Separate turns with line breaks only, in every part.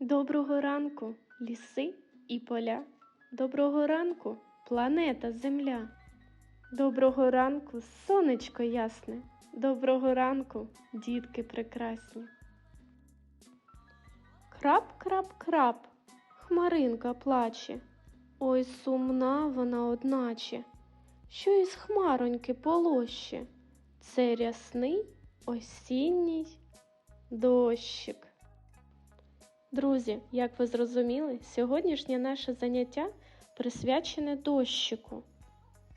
Доброго ранку, ліси і поля. Доброго ранку, планета Земля. Доброго ранку, сонечко ясне. Доброго ранку, дітки прекрасні. Крап, крап, крап, хмаринка плаче. Ой, сумна вона одначе, що із хмароньки полоще. Це рясний осінній дощик. Друзі, як ви зрозуміли, сьогоднішнє наше заняття присвячене дощику.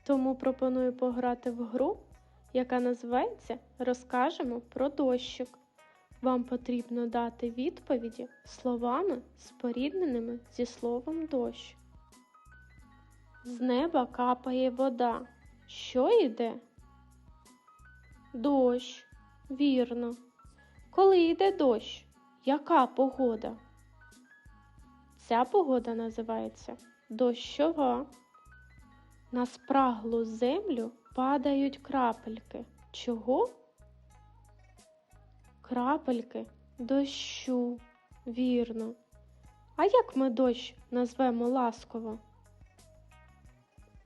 Тому пропоную пограти в гру, яка називається Розкажемо про дощик. Вам потрібно дати відповіді словами, спорідненими зі словом дощ. З неба капає вода. Що йде? Дощ. Вірно. Коли йде дощ, яка погода? Ця погода називається дощова. На спраглу землю падають крапельки. Чого? Крапельки дощу. Вірно. А як ми дощ назвемо ласково?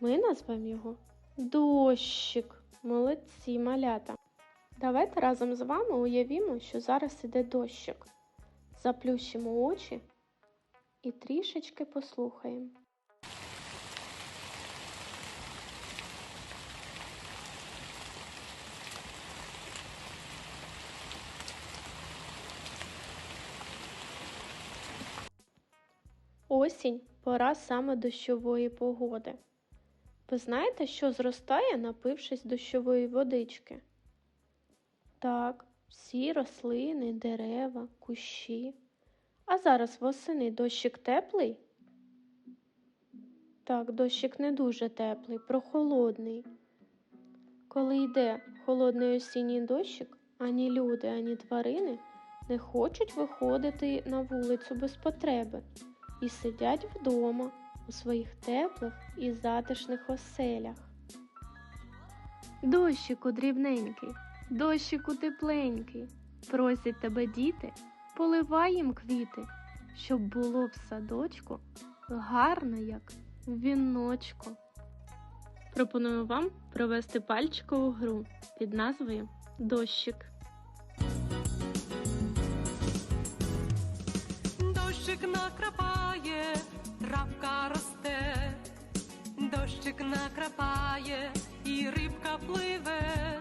Ми назвемо його дощик. Молодці малята. Давайте разом з вами уявімо, що зараз іде дощик. Заплющимо очі і трішечки послухаємо. Осінь пора саме дощової погоди. Ви знаєте, що зростає, напившись дощової водички? Так, всі рослини, дерева, кущі. А зараз восени дощик теплий? Так, дощик не дуже теплий, прохолодний. Коли йде холодний осінній дощик, ані люди, ані тварини не хочуть виходити на вулицю без потреби і сидять вдома у своїх теплих і затишних оселях. Дощику дрібненький, дощику тепленький, просять тебе діти, поливай їм квіти, щоб було в садочку гарно, як в віночку. Пропоную вам провести пальчикову гру під назвою Дощик.
Дощик накрапає, травка росте, дощик накрапає, і рибка пливе,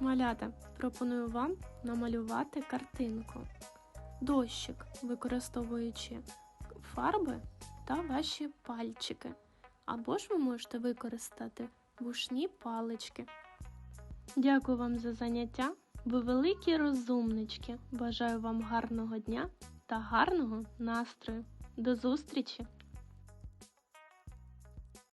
Малята, пропоную вам намалювати картинку. Дощик, використовуючи фарби та ваші пальчики. Або ж ви можете використати вушні палички. Дякую вам за заняття. Ви великі розумнички. Бажаю вам гарного дня та гарного настрою. До зустрічі!